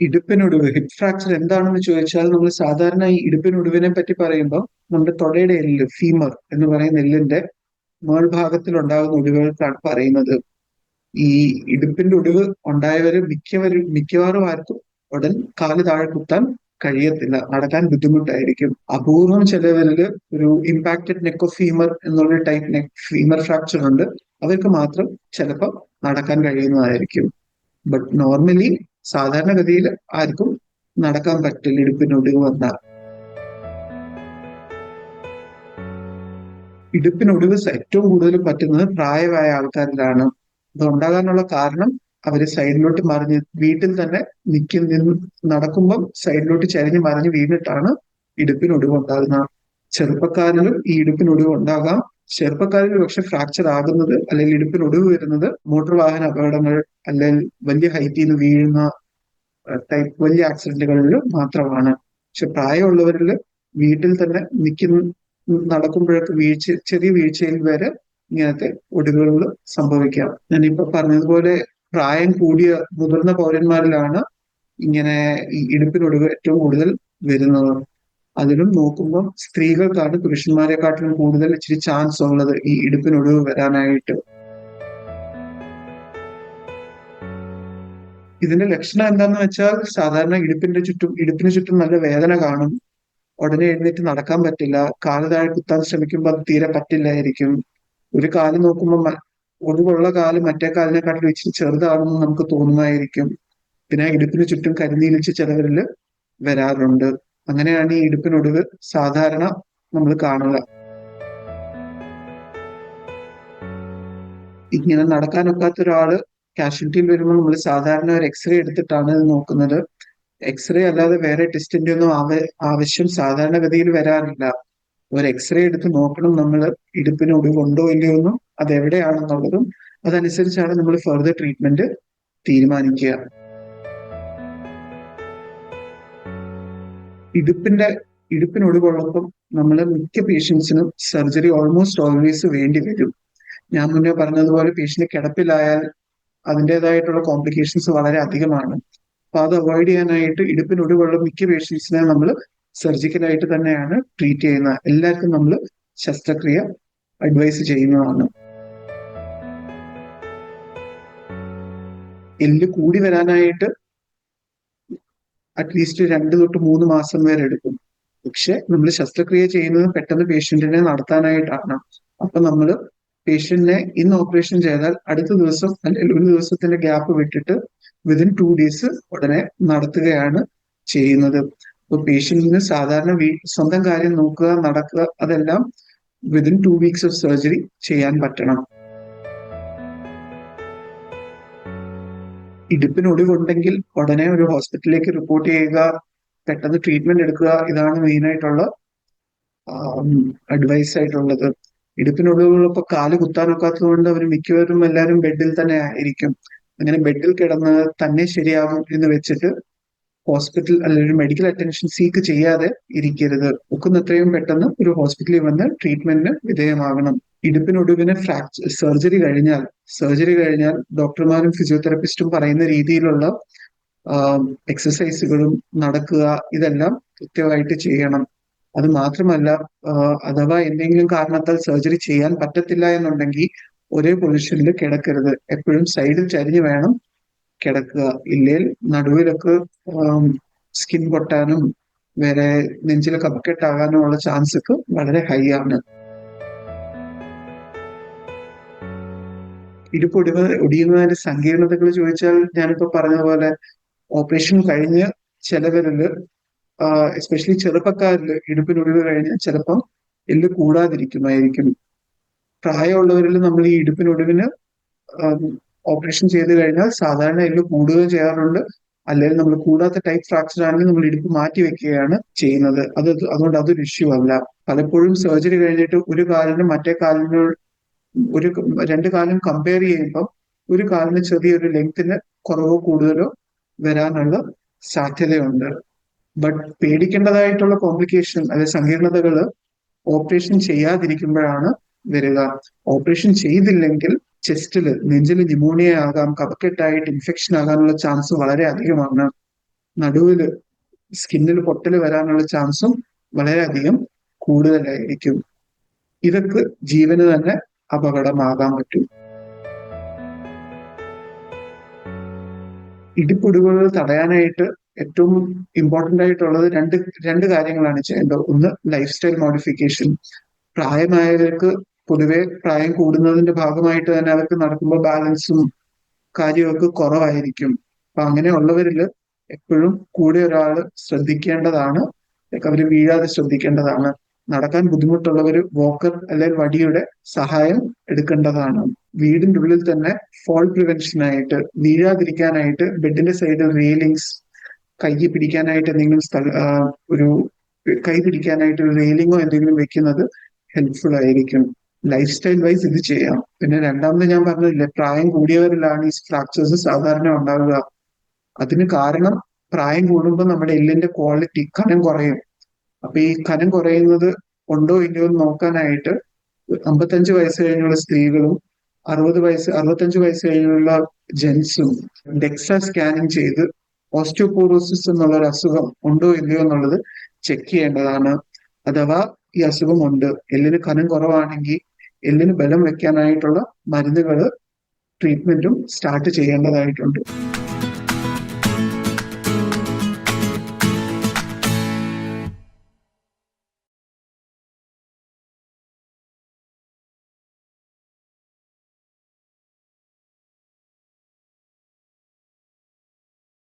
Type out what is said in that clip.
ഇടുപ്പിനൊടിവ് hip fracture എന്താണെന്ന് ചോദിച്ചാൽ നമ്മൾ സാധാരണ ഈ ഇടുപ്പിനൊടിവിനെ പറ്റി പറയുമ്പോൾ നമ്മുടെ തൊടയുടെ എല്ല് ഫീമർ എന്ന് പറയുന്ന എല്ലിന്റെ മേൾഭാഗത്തിൽ ഉണ്ടാകുന്ന ഒടിവുകൾക്കാണ് പറയുന്നത്. ഈ ഇടുപ്പിന്റെ ഒടിവ് ഉണ്ടായവര് മിക്കവരും മിക്കവാറും ആർക്കും ഉടൻ കാൽ താഴെ കുത്താൻ കഴിയത്തില്ല. നടക്കാൻ ബുദ്ധിമുട്ടായിരിക്കും. അപൂർവം ചിലവരിൽ ഒരു ഇമ്പാക്റ്റഡ് നെക്ക് ഓഫ് ഫീമർ എന്നുള്ള ടൈപ്പ് നെക്ക് ഫീമർ ഫ്രാക്ചർ ഉണ്ട്. അവർക്ക് മാത്രം ചിലപ്പോൾ നടക്കാൻ കഴിയുന്നതായിരിക്കും. ബട്ട് നോർമലി സാധാരണഗതിയിൽ ആർക്കും നടക്കാൻ പറ്റില്ല ഇടുപ്പിനൊടിവ് വന്നാൽ. ഇടുപ്പിനൊടിവ് ഏറ്റവും കൂടുതൽ പറ്റുന്നത് പ്രായമായ ആൾക്കാരിലാണ്. ഇത് ഉണ്ടാകാനുള്ള കാരണം അവർ സൈഡിലോട്ട് മറിഞ്ഞ് വീട്ടിൽ തന്നെ നിൽക്കുന്ന നിന്ന് നടക്കുമ്പം സൈഡിലോട്ട് ചരിഞ്ഞ് മറിഞ്ഞ് വീണിട്ടാണ് ഇടുപ്പിനൊടിവ് ഉണ്ടാകുന്നത്. ചെറുപ്പക്കാരിലും ഈ ഇടുപ്പിനൊടിവ് ഉണ്ടാകാം. ചെറുപ്പക്കാരിൽ പക്ഷെ ഫ്രാക്ചർ ആകുന്നത് അല്ലെങ്കിൽ ഇടുപ്പിനൊടിവ് വരുന്നത് മോട്ടോർ വാഹന അപകടങ്ങൾ അല്ലെങ്കിൽ വലിയ ഹൈറ്റിൽ നിന്ന് വീഴുന്ന ടൈപ്പ് വലിയ ആക്സിഡന്റുകളിൽ മാത്രമാണ്. പക്ഷെ പ്രായമുള്ളവരിൽ വീട്ടിൽ തന്നെ നിൽക്കുന്ന നടക്കുമ്പോഴൊക്കെ വീഴ്ച ചെറിയ വീഴ്ചയിൽ വരെ ഇങ്ങനത്തെ ഒടിവുകൾ സംഭവിക്കാം. ഞാനിപ്പോ പറഞ്ഞതുപോലെ പ്രായം കൂടിയ മുതിർന്ന പൗരന്മാരിലാണ് ഇങ്ങനെ ഈ ഇടുപ്പിനൊടിവ് ഏറ്റവും കൂടുതൽ വരുന്നത്. അതിലും നോക്കുമ്പോൾ സ്ത്രീകൾക്കാണ് പുരുഷന്മാരെക്കാട്ടിലും കൂടുതൽ ഇച്ചിരി ചാൻസ് ഉള്ളത് ഈ ഇടുപ്പിനൊടുവ് വരാനായിട്ട്. ഇതിന്റെ ലക്ഷണം എന്താന്ന് വെച്ചാൽ സാധാരണ ഇടുപ്പിന്റെ ചുറ്റും ഇടുപ്പിന് ചുറ്റും നല്ല വേദന കാണും. ഉടനെ എഴുന്നേറ്റ് നടക്കാൻ പറ്റില്ല. കാൽ താഴെ കുത്താൻ ശ്രമിക്കുമ്പോൾ അത് തീരെ പറ്റില്ലായിരിക്കും. ഒരു കാൽ നോക്കുമ്പോൾ ഒഴിവുള്ള കാൽ മറ്റേ കാലിനെക്കാട്ടിൽ ഇച്ചിരി ചെറുതാണെന്ന് നമുക്ക് തോന്നുമായിരിക്കും. പിന്നെ ഇടുപ്പിന് ചുറ്റും കരിനീലിച്ച് ചിലവരിൽ വരാറുണ്ട്. അങ്ങനെയാണ് ഈ ഇടുപ്പിനൊടുവ് സാധാരണ നമ്മൾ കാണുക. ഇങ്ങനെ നടക്കാനൊക്കാത്ത ഒരാൾ കാഷ്വാലിറ്റിയിൽ വരുമ്പോൾ നമ്മൾ സാധാരണ ഒരു എക്സ്റേ എടുത്തിട്ടാണ് നോക്കുന്നത്. എക്സ്റേ അല്ലാതെ വേറെ ടെസ്റ്റിന്റെ ഒന്നും ആവശ്യം സാധാരണഗതിയിൽ വരാറില്ല. ഒരു എക്സ്റേ എടുത്ത് നോക്കണം നമ്മൾ ഇടുപ്പിന് ഒടിവുണ്ടോ ഇല്ലയോ എന്നും അത് എവിടെയാണെന്നുള്ളതും അതനുസരിച്ചാണ് നമ്മൾ ഫെർദർ ട്രീറ്റ്മെന്റ് തീരുമാനിക്കുക. ഇടുപ്പിന്റെ ഇടുപ്പിനൊടിവുള്ളപ്പം നമ്മൾ മിക്ക പേഷ്യൻസിനും സർജറി ഓൾമോസ്റ്റ് ഓൾവേസ് വേണ്ടി വരും. ഞാൻ മുന്നേ പറഞ്ഞതുപോലെ പേഷ്യന്റ് കിടപ്പിലായാൽ അതിന്റെതായിട്ടുള്ള കോംപ്ലിക്കേഷൻസ് വളരെ അധികമാണ്. അപ്പൊ അത് അവോയ്ഡ് ചെയ്യാനായിട്ട് ഇടുപ്പിനൊടിവുള്ള മിക്ക പേഷ്യൻസിനെ നമ്മൾ സർജിക്കലായിട്ട് തന്നെയാണ് ട്രീറ്റ് ചെയ്യുന്നത് എല്ലാവർക്കും നമ്മൾ ശസ്ത്രക്രിയ അഡ്വൈസ് ചെയ്യുന്നതാണ്. എല്ല് കൂടി വരാനായിട്ട് അറ്റ്ലീസ്റ്റ് രണ്ട് തൊട്ട് മൂന്ന് മാസം വരെ എടുക്കും. പക്ഷെ നമ്മൾ ശസ്ത്രക്രിയ ചെയ്യുന്നത് പെട്ടെന്ന് പേഷ്യന്റിനെ നടത്താനായിട്ടാണ്. അപ്പൊ നമ്മൾ പേഷ്യന്റിനെ ഇന്ന് ഓപ്പറേഷൻ ചെയ്താൽ അടുത്ത ദിവസം അല്ലെങ്കിൽ ഒരു ദിവസത്തിന്റെ ഗ്യാപ്പ് വിട്ടിട്ട് വിതിൻ ടു ഡേയ്സ് ഉടനെ നടത്തുകയാണ് ചെയ്യുന്നത്. അപ്പൊ പേഷ്യന്റിന് സാധാരണ സ്വന്തം കാര്യം നോക്കുക നടക്കുക അതെല്ലാം within two weeks of surgery ചെയ്യാൻ പറ്റണം. ഇടുപ്പിന് ഒടിവുണ്ടെങ്കിൽ ഉടനെ ഒരു ഹോസ്പിറ്റലിലേക്ക് റിപ്പോർട്ട് ചെയ്യുക പെട്ടെന്ന് ട്രീറ്റ്മെന്റ് എടുക്കുക ഇതാണ് മെയിൻ ആയിട്ടുള്ള അഡ്വൈസ് ആയിട്ടുള്ളത്. ഇടുപ്പിനൊടിവുള്ളപ്പോ കാൽ കുത്താനൊക്കാത്തത് കൊണ്ട് അവർ മിക്കവരും എല്ലാവരും ബെഡിൽ തന്നെ ആയിരിക്കും അങ്ങനെ ബെഡിൽ കിടന്ന് തന്നെ ശരിയാകും എന്ന് വെച്ചിട്ട് ഹോസ്പിറ്റൽ അല്ലെങ്കിൽ മെഡിക്കൽ അറ്റൻഷൻ സീക്ക് ചെയ്യാതെ ഇരിക്കരുത്. ഒക്കുന്നത്രയും പെട്ടെന്ന് ഒരു ഹോസ്പിറ്റലിൽ വന്ന് ട്രീറ്റ്മെന്റിന് വിധേയമാകണം. ഇടുപ്പിനൊടുവിന് ഫ്രാക്ചർ സർജറി കഴിഞ്ഞാൽ സർജറി കഴിഞ്ഞാൽ ഡോക്ടർമാരും ഫിസിയോതെറപ്പിസ്റ്റും പറയുന്ന രീതിയിലുള്ള എക്സസൈസുകളും നടക്കുക ഇതെല്ലാം കൃത്യമായിട്ട് ചെയ്യണം. അത് മാത്രമല്ല അഥവാ എന്തെങ്കിലും കാരണത്താൽ സർജറി ചെയ്യാൻ പറ്റത്തില്ല എന്നുണ്ടെങ്കിൽ ഒരേ പൊസിഷനിൽ കിടക്കരുത്. എപ്പോഴും സൈഡിൽ ചരിഞ്ഞു വേണം കിടക്കുക. ഇല്ലെങ്കിൽ നടുവിലൊക്കെ സ്കിൻ പൊട്ടാനും വേറെ നെഞ്ചിൽ കപ്പക്കെട്ടാകാനും ഉള്ള ചാൻസ് വളരെ ഹൈ ആണ്. ഇടുപ്പ് ഒടിവ് ഒടിയുന്നതിന്റെ സങ്കീർണതകൾ ചോദിച്ചാൽ ഞാനിപ്പോ പറഞ്ഞതുപോലെ ഓപ്പറേഷൻ കഴിഞ്ഞ് ചിലവരിൽ എസ്പെഷ്യലി ചെറുപ്പക്കാരിൽ ഇടുപ്പിനൊടിവ് കഴിഞ്ഞാൽ ചിലപ്പം എല്ല് കൂടാതിരിക്കുമായിരിക്കും. പ്രായമുള്ളവരിൽ നമ്മൾ ഈ ഇടുപ്പിനൊടിവിന് ഓപ്പറേഷൻ ചെയ്ത് കഴിഞ്ഞാൽ സാധാരണ എല്ല് കൂടുകയും ചെയ്യാറുണ്ട്. അല്ലെങ്കിൽ നമ്മൾ കൂടാത്ത ടൈപ്പ് ഫ്രാക്ചർ ആണെങ്കിൽ നമ്മൾ ഇടുപ്പ് മാറ്റി വെക്കുകയാണ് ചെയ്യുന്നത്. അത് അതുകൊണ്ട് അതൊരു ഇഷ്യൂ അല്ല. പലപ്പോഴും സർജറി കഴിഞ്ഞിട്ട് ഒരു കാലിനും മറ്റേ കാലിന് ഒരു രണ്ട് കാലം കമ്പയർ ചെയ്യുമ്പോൾ ഒരു കാലിന് ചെറിയൊരു ലെങ്ത്തിന് കുറവോ കൂടുതലോ വരാനുള്ള സാധ്യതയുണ്ട്. ബട്ട് പേടിക്കേണ്ടതായിട്ടുള്ള കോംപ്ലിക്കേഷൻ അല്ലെ സങ്കീർണതകൾ ഓപ്പറേഷൻ ചെയ്യാതിരിക്കുമ്പോഴാണ് വരിക. ഓപ്പറേഷൻ ചെയ്തില്ലെങ്കിൽ ചെസ്റ്റിൽ നെഞ്ചിൽ ന്യൂമോണിയ ആകാം കപക്കെട്ടായിട്ട് ഇൻഫെക്ഷൻ ആകാനുള്ള ചാൻസ് വളരെ അധികമാണ്. നടുവിൽ സ്കിന്നിൽ പൊട്ടൽ വരാനുള്ള ചാൻസും വളരെയധികം കൂടുതലായിരിക്കും. ഇതൊക്കെ ജീവന് തന്നെ അപകടമാകാൻ പറ്റും. ഇടിപ്പൊടിവുകൾ തടയാനായിട്ട് ഏറ്റവും ഇമ്പോർട്ടന്റ് ആയിട്ടുള്ളത് രണ്ട് രണ്ട് കാര്യങ്ങളാണ് ചെയ്യേണ്ടത്. ഒന്ന് ലൈഫ് സ്റ്റൈൽ മോഡിഫിക്കേഷൻ പ്രായമായവർക്ക് പൊതുവെ പ്രായം കൂടുന്നതിന്റെ ഭാഗമായിട്ട് തന്നെ അവർക്ക് നടക്കുമ്പോൾ ബാലൻസും കാര്യമൊക്കെ കുറവായിരിക്കും. അപ്പൊ അങ്ങനെയുള്ളവരിൽ എപ്പോഴും കൂടെ ഒരാൾ ശ്രദ്ധിക്കേണ്ടതാണ്. അവർ വീഴാതെ ശ്രദ്ധിക്കേണ്ടതാണ്. നടക്കാൻ ബുദ്ധിമുട്ടുള്ളവർ വോക്കർ അല്ലെങ്കിൽ വടിയുടെ സഹായം എടുക്കേണ്ടതാണ്. വീടിന്റെ ഉള്ളിൽ തന്നെ ഫോൾ പ്രിവെൻഷനായിട്ട് വീഴാതിരിക്കാനായിട്ട് ബെഡിന്റെ സൈഡിൽ റെയിലിങ്സ് കൈ പിടിക്കാനായിട്ട് എന്തെങ്കിലും സ്ഥല ഒരു കൈ പിടിക്കാനായിട്ട് ഒരു റെയിലിങ്ങോ എന്തെങ്കിലും വെക്കുന്നത് ഹെൽപ്ഫുൾ ആയിരിക്കും. ലൈഫ് സ്റ്റൈൽ വൈസ് ഇത് ചെയ്യാം. പിന്നെ രണ്ടാമത് ഞാൻ പറഞ്ഞില്ലേ പ്രായം കൂടിയവരിലാണ് ഈ ഫ്രാക്ചേഴ്സ് സാധാരണ ഉണ്ടാവുക. അതിന് കാരണം പ്രായം കൂടുമ്പോൾ നമ്മുടെ എല്ലിന്റെ ക്വാളിറ്റി കനം കുറയും. അപ്പൊ ഈ കനം കുറയുന്നത് ഉണ്ടോ ഇല്ലയോ എന്ന് നോക്കാനായിട്ട് അമ്പത്തഞ്ച് വയസ്സ് കഴിഞ്ഞുള്ള സ്ത്രീകളും അറുപത് വയസ്സ് അറുപത്തഞ്ച് വയസ്സ് കഴിഞ്ഞുള്ള ജെൻസും ഡെക്സ്ട്രാ സ്കാനിങ് ചെയ്ത് ഓസ്റ്റിയോപോറോസിസ് എന്നുള്ള ഒരു അസുഖം ഉണ്ടോ ഇല്ലയോ എന്നുള്ളത് ചെക്ക് ചെയ്യേണ്ടതാണ്. അഥവാ ഈ അസുഖം ഉണ്ട്. എല്ലിന് കനം കുറവാണെങ്കിൽ എല്ലിന് ബലം വെക്കാനായിട്ടുള്ള മരുന്നുകൾ ട്രീറ്റ്മെന്റും സ്റ്റാർട്ട് ചെയ്യേണ്ടതായിട്ടുണ്ട്.